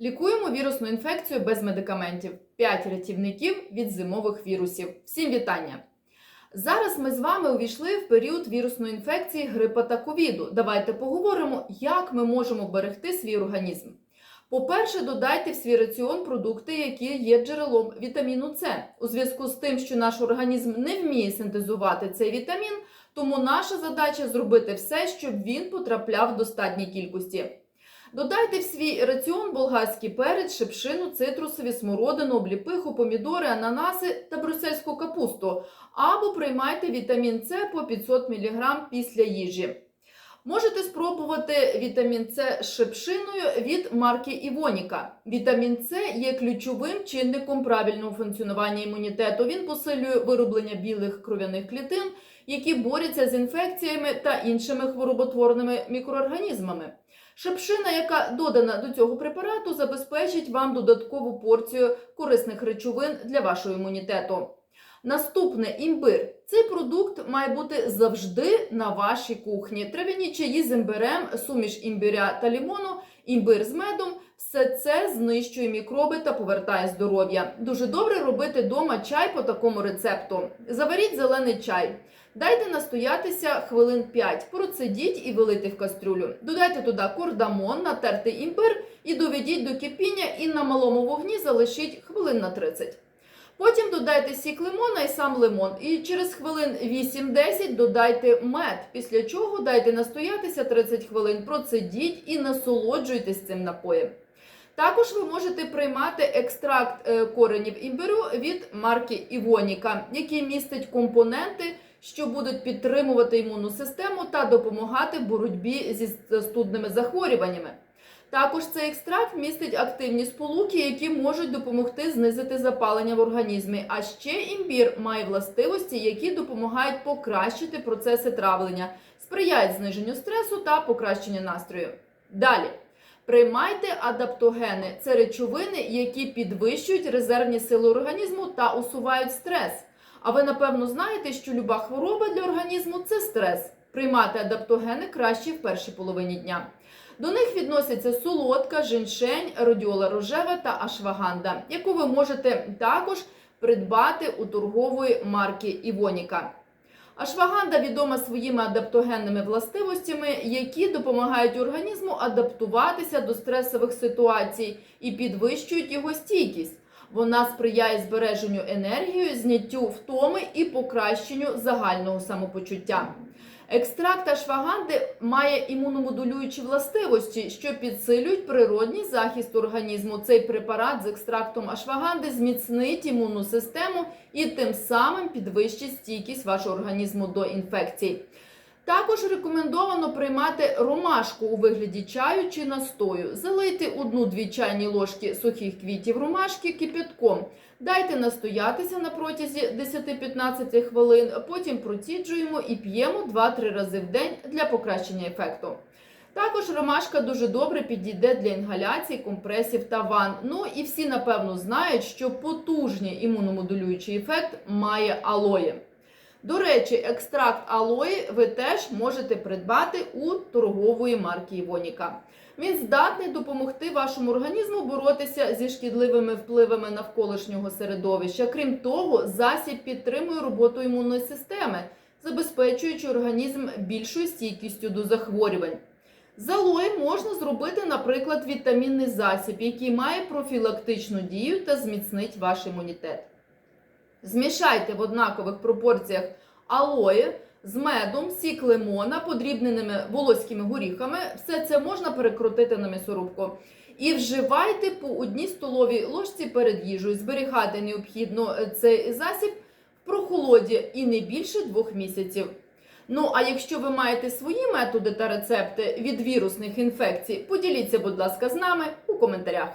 Лікуємо вірусну інфекцію без медикаментів. 5 рятівників від зимових вірусів. Всім вітання! Зараз ми з вами увійшли в період вірусної інфекції грипа та ковіду. Давайте поговоримо, як ми можемо берегти свій організм. По-перше, додайте в свій раціон продукти, які є джерелом вітаміну С. У зв'язку з тим, що наш організм не вміє синтезувати цей вітамін, тому наша задача зробити все, щоб він потрапляв в достатній кількості. Додайте в свій раціон болгарський перець, шипшину, цитрусові, смородину, обліпиху, помідори, ананаси та брюссельську капусту, або приймайте вітамін С по 500 мг після їжі. Можете спробувати вітамін С з шипшиною від марки Івоніка. Вітамін С є ключовим чинником правильного функціонування імунітету. Він посилює вироблення білих кров'яних клітин, які борються з інфекціями та іншими хвороботворними мікроорганізмами. Шипшина, яка додана до цього препарату, забезпечить вам додаткову порцію корисних речовин для вашого імунітету. Наступне імбир. Цей продукт має бути завжди на вашій кухні. Трав'яні чаї з імбирем, суміш імбиря та лімону, імбир з медом. Все це знищує мікроби та повертає здоров'я. Дуже добре робити вдома чай по такому рецепту. Заваріть зелений чай. Дайте настоятися хвилин 5, процедіть і вилийте в кастрюлю. Додайте туди кордамон, натертий імбир і доведіть до кипіння і на малому вогні залишіть хвилин на 30. Потім додайте сік лимона і сам лимон. І через хвилин 8-10 додайте мед. Після чого дайте настоятися 30 хвилин, процедіть і насолоджуйтесь цим напоєм. Також ви можете приймати екстракт е, коренів імбирю від марки Івоніка, який містить компоненти, що будуть підтримувати імунну систему та допомагати в боротьбі зі студними захворюваннями. Також цей екстракт містить активні сполуки, які можуть допомогти знизити запалення в організмі. А ще імбір має властивості, які допомагають покращити процеси травлення, сприяють зниженню стресу та покращенню настрою. Далі. Приймайте адаптогени. Це речовини, які підвищують резервні сили організму та усувають стрес. А ви напевно знаєте, що люба хвороба для організму це стрес. Приймати адаптогени краще в першій половині дня. До них відносяться солодка, женьшень, радіола рожева та ашваганда, яку ви можете також придбати у торгової марки Івоніка. Ашваганда відома своїми адаптогенними властивостями, які допомагають організму адаптуватися до стресових ситуацій і підвищують його стійкість. Вона сприяє збереженню енергії, зняттю втоми і покращенню загального самопочуття. Екстракт ашваганди має імуномодулюючі властивості, що підсилюють природній захист організму. Цей препарат з екстрактом ашваганди зміцнить імунну систему і тим самим підвищить стійкість вашого організму до інфекцій. Також рекомендовано приймати ромашку у вигляді чаю чи настою. Залийте одну-дві чайні ложки сухих квітів ромашки кипятком. Дайте настоятися на протязі 10-15 хвилин, потім проціджуємо і п'ємо 2-3 рази в день для покращення ефекту. Також ромашка дуже добре підійде для інгаляцій, компресів та ван. Ну і всі напевно знають, що потужний імуномодулюючий ефект має алоє. До речі, екстракт алої ви теж можете придбати у торгової марки Івоніка. Він здатний допомогти вашому організму боротися зі шкідливими впливами навколишнього середовища. Крім того, засіб підтримує роботу імунної системи, забезпечуючи організм більшою стійкістю до захворювань. З алої можна зробити, наприклад, вітамінний засіб, який має профілактичну дію та зміцнить ваш імунітет. Змішайте в однакових пропорціях алої з медом, сік лимона, подрібненими волоськими горіхами. Все це можна перекрутити на м'ясорубку. І вживайте по одній столовій ложці перед їжею. Зберігати необхідно цей засіб в прохолоді і не більше двох місяців. Ну, а якщо ви маєте свої методи та рецепти від вірусних інфекцій, поділіться, будь ласка, з нами у коментарях.